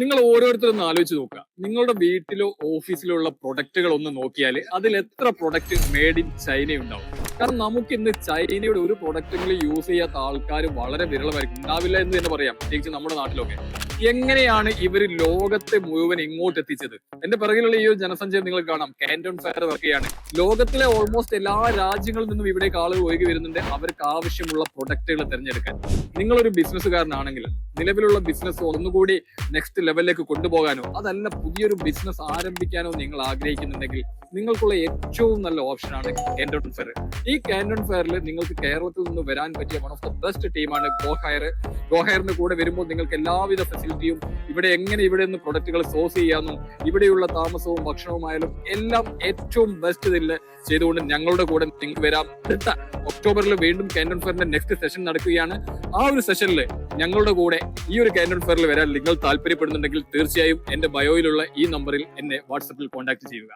നിങ്ങൾ ഓരോരുത്തരും ഒന്ന് ആലോചിച്ച് നോക്കുക. നിങ്ങളുടെ വീട്ടിലോ ഓഫീസിലോ ഉള്ള പ്രൊഡക്റ്റുകൾ ഒന്ന് നോക്കിയാൽ അതിൽ എത്ര പ്രൊഡക്റ്റ് മേഡ് ഇൻ ചൈന ഉണ്ടാവും. കാരണം നമുക്ക് ഇന്ന് ചൈനയുടെ ഒരു പ്രൊഡക്റ്റുകൾ യൂസ് ചെയ്യാത്ത ആൾക്കാർ വളരെ വിരളമായിരിക്കും. ഉണ്ടാവില്ല എന്ന് തന്നെ പറയാം. പ്രത്യേകിച്ച് നമ്മുടെ നാട്ടിലൊക്കെ. എങ്ങനെയാണ് ഇവർ ലോകത്തെ മുഴുവൻ ഇങ്ങോട്ട് എത്തിച്ചത്? എന്റെ പിറകിലുള്ള ഈ ഒരു ജനസഞ്ചയം നിങ്ങൾ കാണാം. കാന്റോൺ ഫയർ വർക്കെയാണ്. ലോകത്തിലെ ഓൾമോസ്റ്റ് എല്ലാ രാജ്യങ്ങളിൽ നിന്നും ഇവിടേക്ക് ആളുകൾ ഒഴുകി വരുന്നുണ്ട് അവർക്ക് ആവശ്യമുള്ള പ്രൊഡക്റ്റുകൾ തിരഞ്ഞെടുക്കാൻ. നിങ്ങളൊരു ബിസിനസ്സുകാരനാണെങ്കിൽ നിലവിലുള്ള ബിസിനസ് ഒന്നുകൂടി നെക്സ്റ്റ് ലെവലിലേക്ക് കൊണ്ടുപോകാനോ അതല്ല പുതിയൊരു ബിസിനസ് ആരംഭിക്കാനോ നിങ്ങൾ ആഗ്രഹിക്കുന്നുണ്ടെങ്കിൽ നിങ്ങൾക്കുള്ള ഏറ്റവും നല്ല ഓപ്ഷനാണ് കാൻഡോൺ ഫെയർ ഈ കാൻഡോൺ ഫെയറിൽ നിങ്ങൾക്ക് കേരളത്തിൽ നിന്ന് വരാൻ പറ്റിയ വൺ ഓഫ് ദ ബെസ്റ്റ് ടീമാണ് ഗോഹയർ ഗോഹയറിന് കൂടെ വരുമ്പോൾ നിങ്ങൾക്ക് എല്ലാവിധ ഫെസിലിറ്റിയും ഇവിടെ എങ്ങനെ ഇവിടെ നിന്ന് പ്രൊഡക്റ്റുകൾ സോഴ്സ് ചെയ്യാമെന്നും ഇവിടെയുള്ള താമസവും ഭക്ഷണവുമായാലും എല്ലാം ഏറ്റവും ബെസ്റ്റ് ഇതിൽ ചെയ്തുകൊണ്ട് ഞങ്ങളുടെ കൂടെ നിങ്ങൾക്ക് വരാം. ഒക്ടോബറിൽ വീണ്ടും കാൻഡോൺ ഫെയറിന്റെ നെക്സ്റ്റ് സെഷൻ നടക്കുകയാണ്. ആ ഒരു സെഷനിൽ ഞങ്ങളുടെ കൂടെ ഈ ഒരു കാൻഡൻ ഫെയറിൽ വരാൻ നിങ്ങൾ താല്പര്യപ്പെടുന്നുണ്ടെങ്കിൽ തീർച്ചയായും എന്റെ ബയോയിലുള്ള ഈ നമ്പറിൽ എന്നെ വാട്സപ്പിൽ കോൺടാക്ട് ചെയ്യുക.